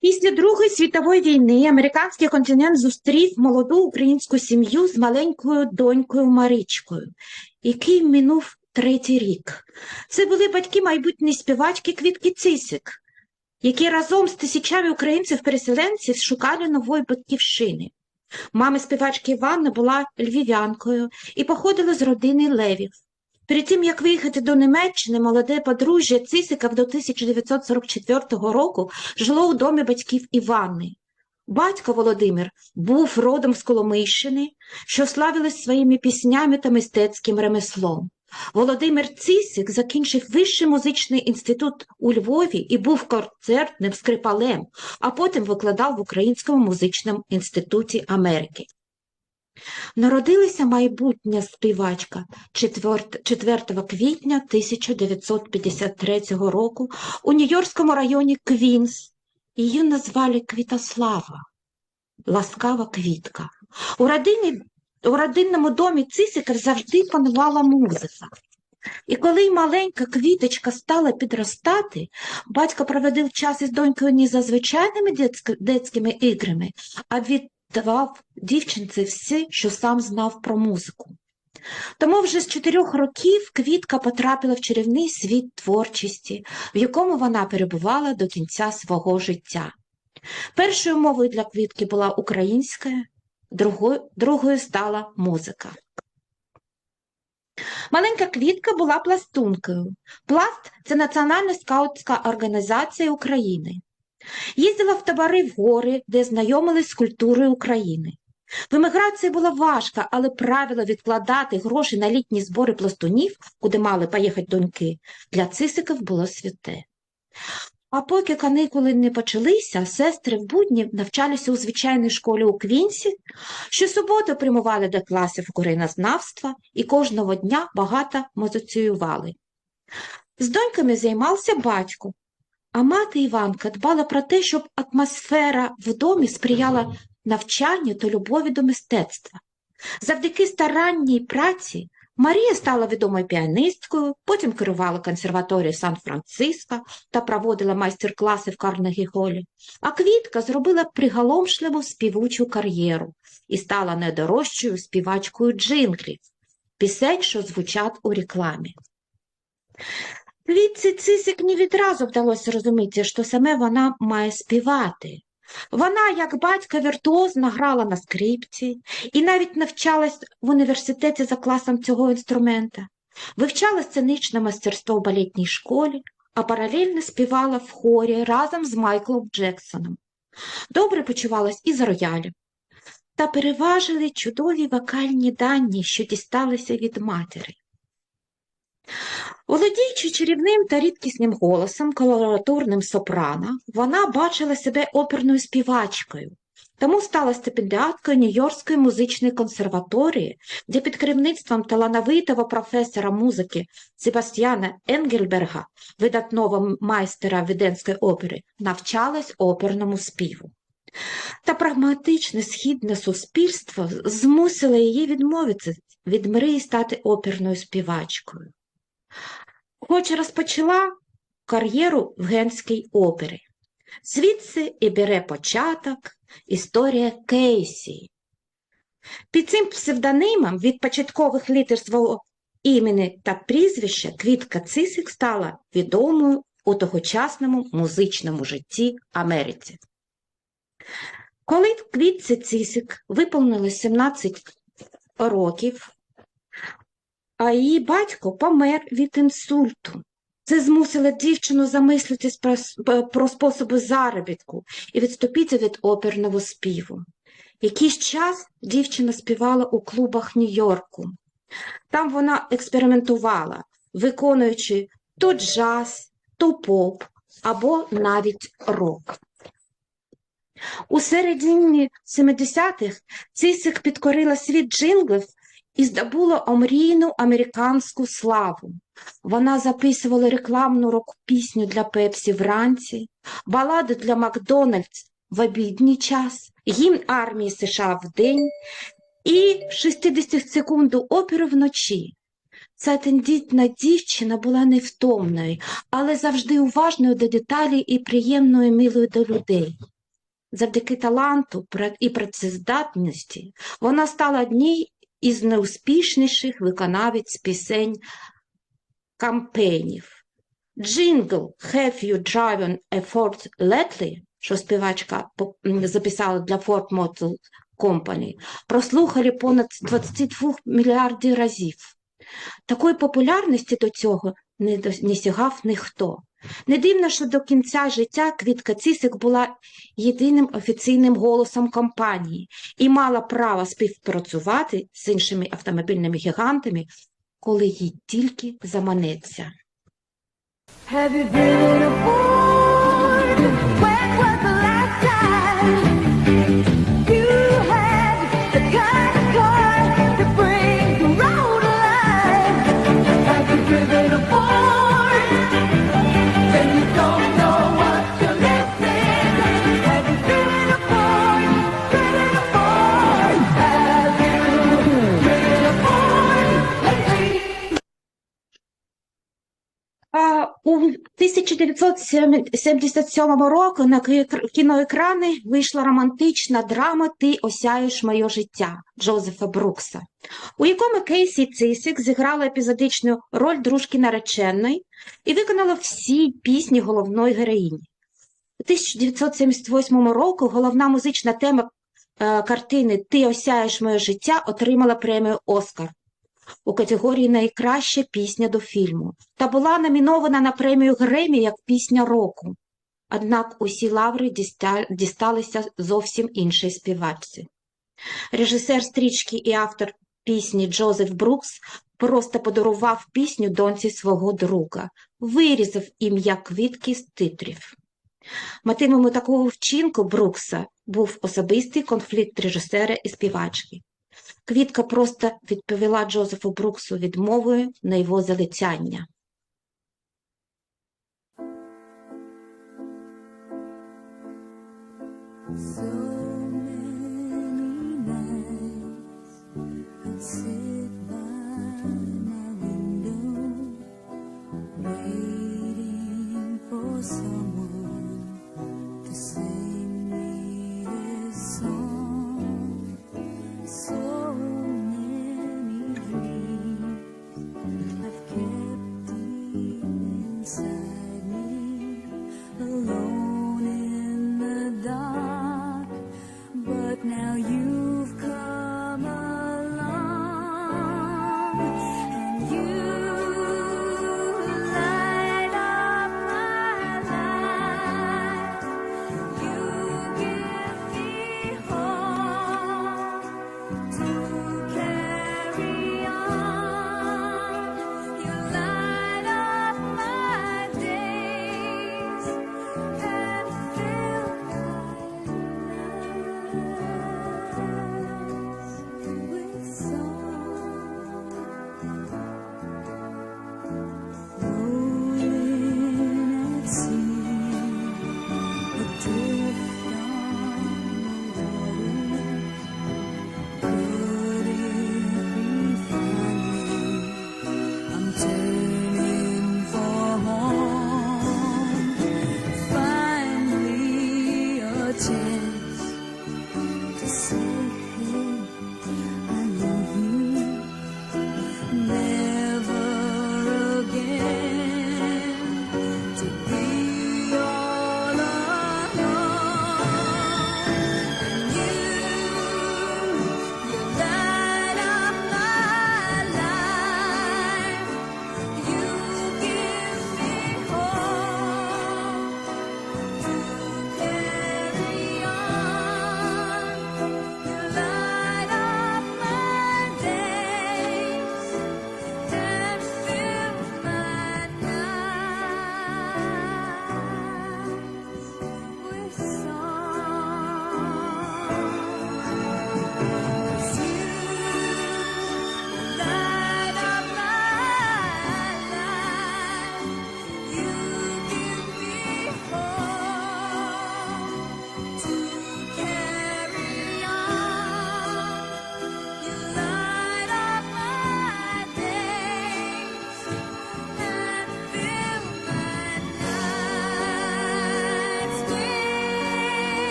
Після Другої світової війни американський континент зустрів молоду українську сім'ю з маленькою донькою Маричкою, який минув третій рік. Це були батьки майбутньої співачки Квітки Цисик, які разом з тисячами українців-переселенців шукали нової батьківщини. Мама співачки Іванна була львів'янкою і походила з родини Левів. Перед тим, як виїхати до Німеччини, молоде подружжя Цисиків до 1944 року жило у домі батьків Іванни. Батько Володимир був родом з Коломийщини, що славилась своїми піснями та мистецьким ремеслом. Володимир Цисик закінчив Вищий музичний інститут у Львові і був концертним скрипалем, а потім викладав в Українському музичному інституті Америки. Народилася майбутня співачка 4 4 квітня 1953 року у Нью-Йоркському районі Квінс. Її назвали Квітослава, ласкава квітка. У, родині, у родинному домі Цисиків завжди панувала музика. І коли маленька квіточка стала підростати, батько проводив час із донькою не за звичайними детськ- детськими іграми, а віддавав дівчинці все, що сам знав про музику. Тому вже з чотирьох років Квітка потрапила в чарівний світ творчості, в якому вона перебувала до кінця свого життя. Першою мовою для Квітки була українська, другою, другою стала музика. Маленька квітка була пластункою. Пласт це національна скаутська організація України. Їздила в табори в гори, де знайомились з культурою України. В еміграції було важко, але правило відкладати гроші на літні збори пластунів, куди мали поїхати доньки, для цисиків було святе. А поки каникули не почалися, сестри в будні навчалися у звичайній школі у Квінсі, щосуботи прямували до класів українознавства і кожного дня багато музиціювали. З доньками займався батько, а мати Іванка дбала про те, щоб атмосфера в домі сприяла навчанню та любові до мистецтва. Завдяки старанній праці Марія стала відомою піаністкою, потім керувала консерваторією Сан-Франциско та проводила майстер-класи в Карнегі-Голі, а Квітка зробила приголомшливу співучу кар'єру і стала найдорожчою співачкою джинглів, пісень, що звучать у рекламі. Квітці Цисик не відразу вдалося зрозуміти, що саме вона має співати. Вона, як батька, віртуозно грала на скрипці і навіть навчалась в університеті за класом цього інструмента, вивчала сценічне мастерство в балетній школі, а паралельно співала в хорі разом з Майклом Джексоном. Добре почувалась і за роялем. Та переважили чудові вокальні дані, що дісталися від матері. Володіючи чарівним та рідкісним голосом, колоратурним сопрано, вона бачила себе оперною співачкою, тому стала стипендіаткою Нью-Йоркської музичної консерваторії, де під керівництвом талановитого професора музики Себастьяна Енгельберга, видатного майстера Віденської опери, навчалась оперному співу. Та прагматичне східне суспільство змусило її відмовитися від мрії стати оперною співачкою хоч розпочала кар'єру в Генській опері. Звідси і бере початок історія Кейсі. Під цим псевдонимом від початкових літер свого імені та прізвища Квітка Цисик стала відомою у тогочасному музичному житті Америці. Коли Квітці Цисик виповнилось 17 років, а її батько помер від інсульту. Це змусило дівчину замислитись про, способи заробітку і відступити від оперного співу. Якийсь час дівчина співала у клубах Нью-Йорку. Там вона експериментувала, виконуючи то джаз, то поп або навіть рок. У середині 70-х Цисик підкорила світ джинглів і здобула омрійну американську славу. Вона записувала рекламну рок-пісню для Пепсі вранці, балади для Макдональдс в обідній час, гімн армії США вдень і 60-секунду оперу вночі. Ця тендітна дівчина була невтомною, але завжди уважною до деталей і приємною милою до людей. Завдяки таланту і працездатності вона стала однією із найуспішніших виконавець пісень кампенів. Джингл «Have you driven a Ford lately», що співачка записала для Ford Motor Company, прослухали понад 22 мільярдів разів. Такої популярності до цього не сягав ніхто. Не дивно, що до кінця життя Квітка Цисик була єдиним офіційним голосом компанії і мала право співпрацювати з іншими автомобільними гігантами, коли їй тільки заманеться. Have you driven 1977 року на кіноекрани вийшла романтична драма Ти осяєш моє життя Джозефа Брукса, у якому Кейсі Цисик зіграла епізодичну роль дружки нареченої і виконала всі пісні головної героїні. У 1978 року головна музична тема е, картини Ти осяєш моє життя отримала премію Оскар у категорії Найкраща пісня до фільму та була номінована на премію Гремі як пісня року. Однак усі лаври дісталися зовсім іншій співачці. Режисер стрічки і автор пісні Джозеф Брукс просто подарував пісню доньці свого друга, вирізав ім'я квітки з титрів. Мотивом такого вчинку Брукса був особистий конфлікт режисера і співачки. Квітка просто відповіла Джозефу Бруксу відмовою на його залицяння. So many nights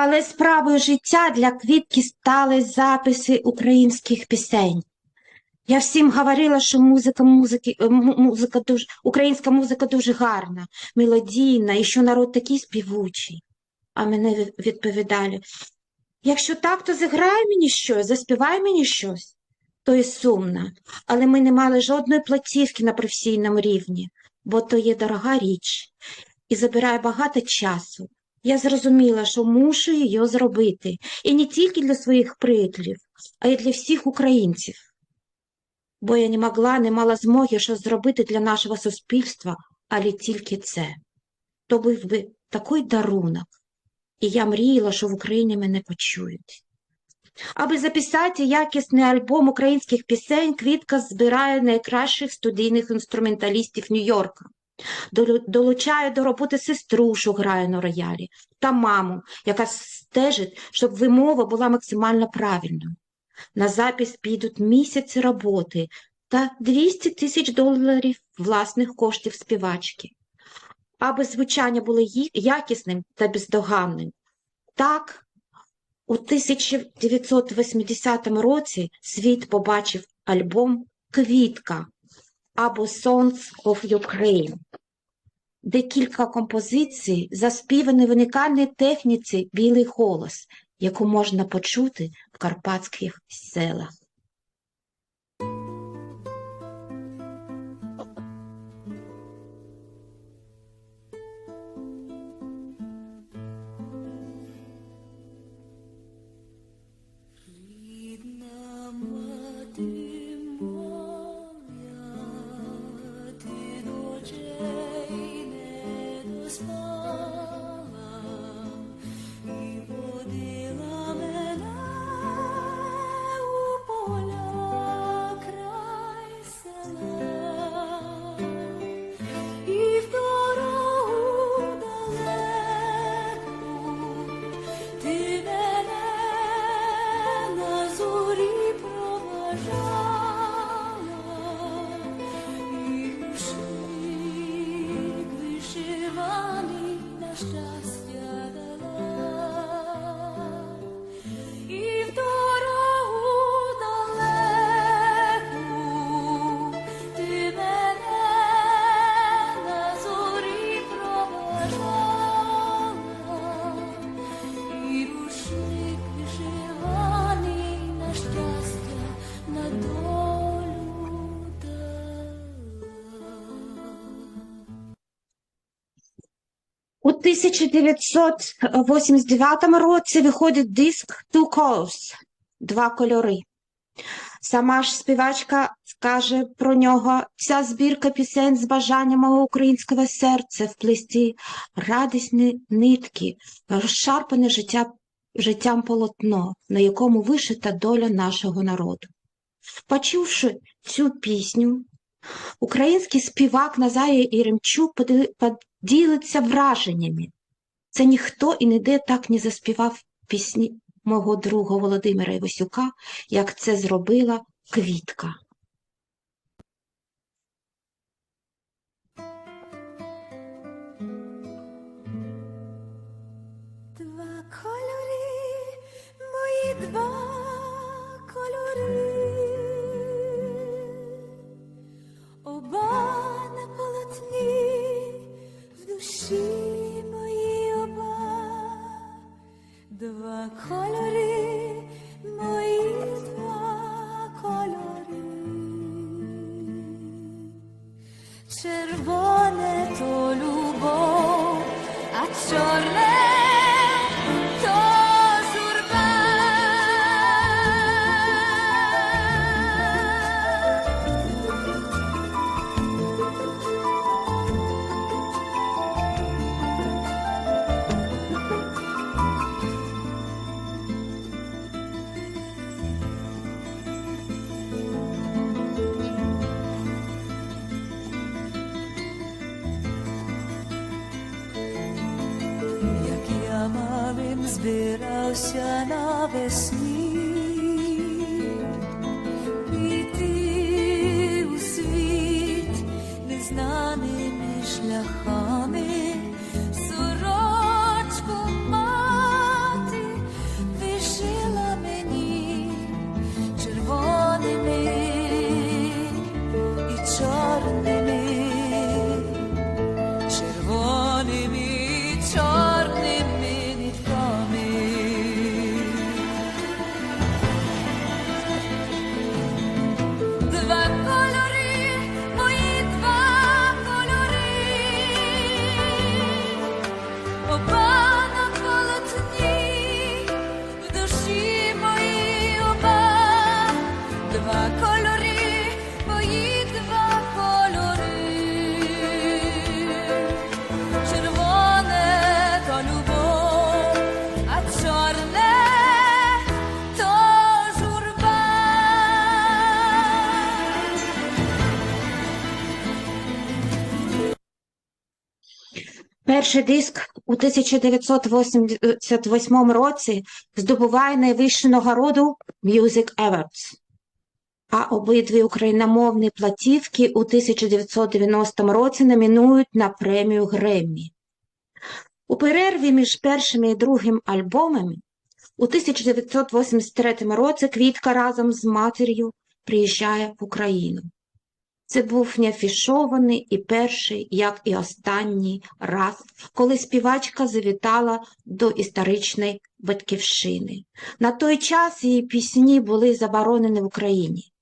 Але справою життя для квітки стали записи українських пісень. Я всім говорила, що музика, музики, е, музика дуже, українська музика дуже гарна, мелодійна, і що народ такий співучий. А мене від- відповідали, якщо так, то зіграй мені щось, заспівай мені щось. То і сумно, але ми не мали жодної платівки на професійному рівні, бо то є дорога річ і забирає багато часу. Я зрозуміла, що мушу її зробити, і не тільки для своїх приятелів, а й для всіх українців. Бо я не могла, не мала змоги щось зробити для нашого суспільства, але тільки це. То був би такий дарунок, і я мріяла, що в Україні мене почують. Аби записати якісний альбом українських пісень, Квітка збирає найкращих студійних інструменталістів Нью-Йорка. Долу- Долучає до роботи сестру, що грає на роялі, та маму, яка стежить, щоб вимова була максимально правильною. На запис підуть місяці роботи та 200 тисяч доларів власних коштів співачки. Аби звучання було якісним та бездоганним. Так, у 1980 році світ побачив альбом «Квітка» або «Songs of Ukraine», де кілька композицій заспівані в унікальній техніці «Білий голос», яку можна почути в карпатських селах. 1989 році виходить диск «Two Colors» – «Два кольори». Сама ж співачка каже про нього «Ця збірка пісень з бажанням мого українського серця вплести радісні нитки, розшарпане життя, життям полотно, на якому вишита доля нашого народу». Почувши цю пісню, Український співак Назарій Єремчук поділиться враженнями. Це ніхто і ніде так не заспівав пісні мого друга Володимира Івасюка, як це зробила Квітка. Два кольори, мої два кольори. Червоне то любов, а чорне Christmas. Перший диск у 1988 році здобуває найвищу нагороду Music Awards, а обидві україномовні платівки у 1990 році номінують на премію Греммі. У перерві між першим і другим альбомами у 1983 році Квітка разом з матір'ю приїжджає в Україну. Це був не афішований і перший, як і останній раз, коли співачка завітала до історичної батьківщини. На той час її пісні були заборонені в Україні.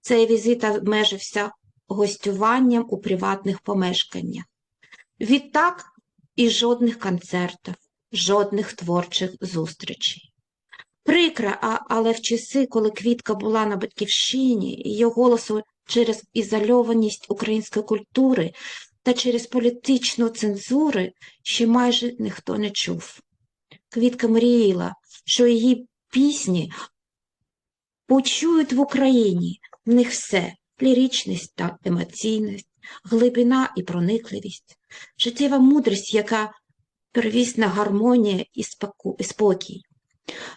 Цей візит обмежився гостюванням у приватних помешканнях. Відтак і жодних концертів, жодних творчих зустрічей. Прикро, а- але в часи, коли Квітка була на батьківщині, її голосу через ізольованість української культури та через політичну цензуру ще майже ніхто не чув. Квітка мріяла, що її пісні почують в Україні, в них все ліричність та емоційність, глибина і проникливість, життєва мудрість, яка первісна гармонія і спокій.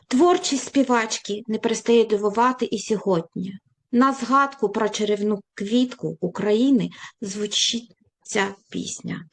Творчість співачки не перестає дивувати і сьогодні. На згадку про чарівну квітку України звучить ця пісня.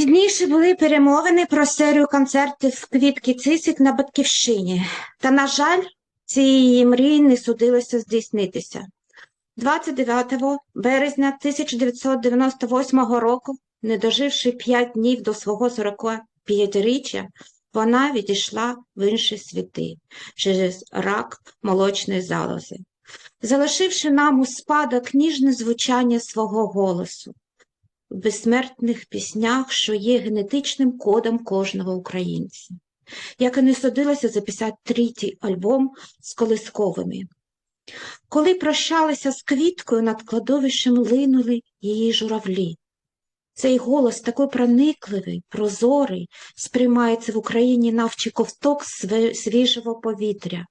Раніше були перемовини про серію концертів Квітки Цисик на Батьківщині. Та, на жаль, ці її мрії не судилося здійснитися. 29 березня 1998 року, не доживши 5 днів до свого 45-річчя, вона відійшла в інші світи через рак молочної залози, залишивши нам у спадок ніжне звучання свого голосу безсмертних піснях, що є генетичним кодом кожного українця, як і не судилося записати третій альбом з колисковими. Коли прощалися з квіткою, над кладовищем линули її журавлі. Цей голос такий проникливий, прозорий, сприймається в Україні навчи ковток свіжого повітря.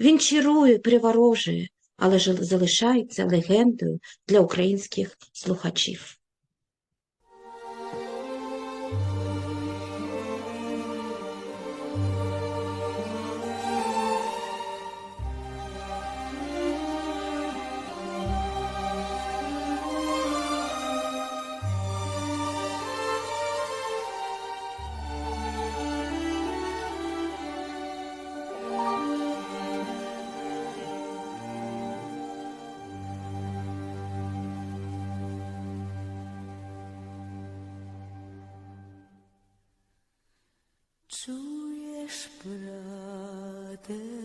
Він чарує, приворожує, але ж залишається легендою для українських слухачів. brother